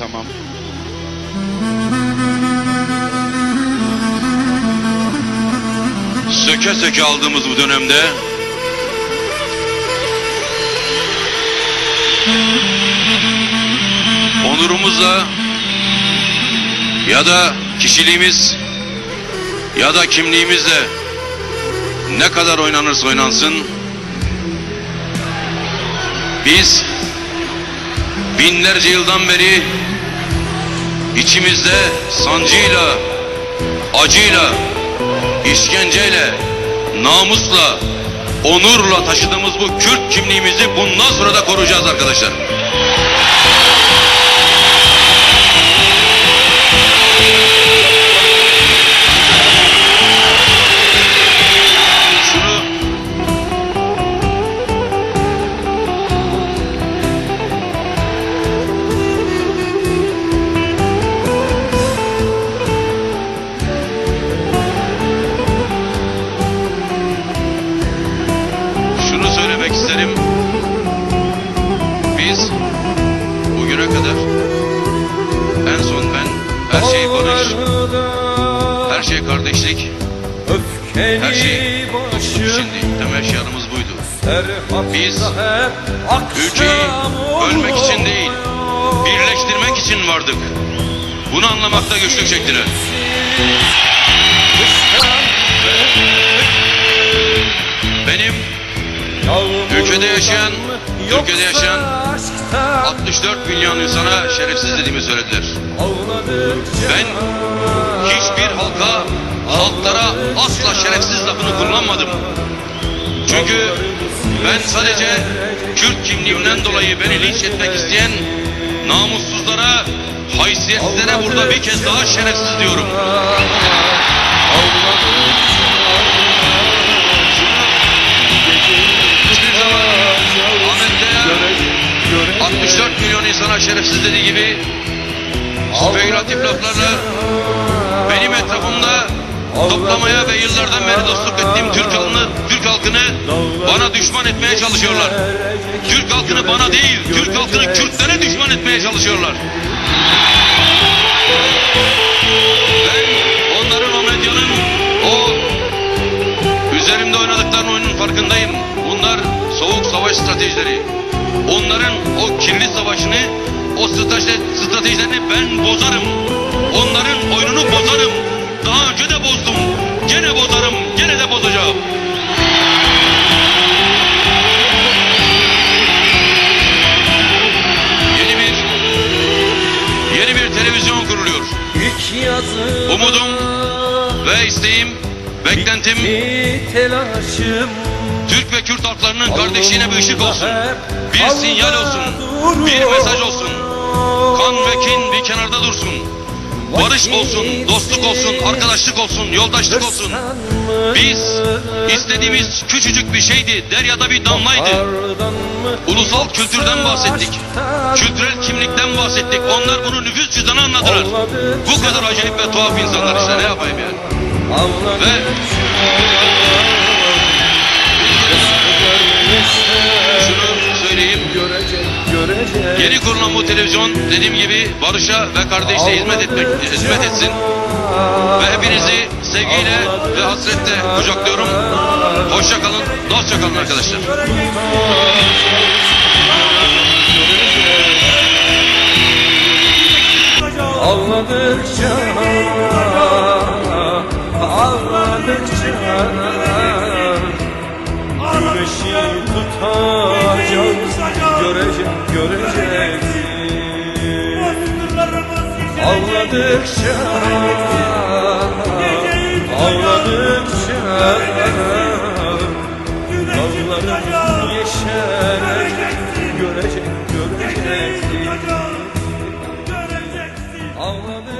Tamam. söke söke aldığımız bu dönemde onurumuzla ya da kişiliğimiz ya da kimliğimizle ne kadar oynanırsa oynansın biz binlerce yıldan beri içimizde sancıyla, acıyla, işkenceyle, namusla, onurla taşıdığımız bu Kürt kimliğimizi bundan sonra da koruyacağız arkadaşlar. Barış, her şey kardeşlik, her şey içindi. Temel şiarımız buydu. Biz ülkeyi bölmek için değil, birleştirmek için vardık. Bunu anlamakta güçlük çektiler. Benim Ülkede yaşayan, Türkiye'de yaşayan 64 milyon insana şerefsiz dediğimi söylediler. Ben hiçbir halka, halklara asla şerefsiz lafını kullanmadım. Çünkü ben sadece Kürt kimliğimden dolayı beni linç etmek isteyen namussuzlara, haysiyetsizlere burada bir kez daha şerefsiz diyorum. 64 milyon insana şerefsiz dediği gibi spekülatif laflarla benim etrafımda toplamaya ve yıllardan beri dostluk ettiğim Türk halkını, Türk halkını bana düşman etmeye çalışıyorlar. Türk halkını bana değil, Türk halkını Kürtlere düşman etmeye çalışıyorlar. Ben onların o medyanın o üzerimde oynadıklarının oyunun farkındayım. Bunlar soğuk savaş stratejileri. Onların o kirli savaşını, o strateji, stratejilerini ben bozarım. Onların oyununu bozarım. Daha önce de bozdum. Gene bozarım, gene de bozacağım. Yeni bir yeni bir televizyon kuruluyor. Umudum ve isteğim, beklentim telaşım Türk ve Kürt halklarının kardeşliğine bir ışık olsun. Bir sinyal olsun. Bir mesaj olsun. Kan ve kin bir kenarda dursun. Barış olsun, dostluk olsun, arkadaşlık olsun, yoldaşlık olsun. Biz istediğimiz küçücük bir şeydi. Deryada bir damlaydı. Ulusal kültürden bahsettik. Kültürel kimlikten bahsettik. Onlar bunu nüfus cüzdanı anladılar. Bu kadar acayip ve tuhaf insanlar işte ne yapayım yani. Yeni kurulan bu televizyon dediğim gibi barışa ve kardeşliğe hizmet etmek hizmet etsin. Ve hepinizi sevgiyle ve hasretle kucaklıyorum. Hoşça kalın, dostça kalın arkadaşlar. Ağladıkça Güneşi tutacak Görecek, göreceksin Ağladıkça Ağladıkça Dağlarım yeşer Görecek, göreceksin Ağladıkça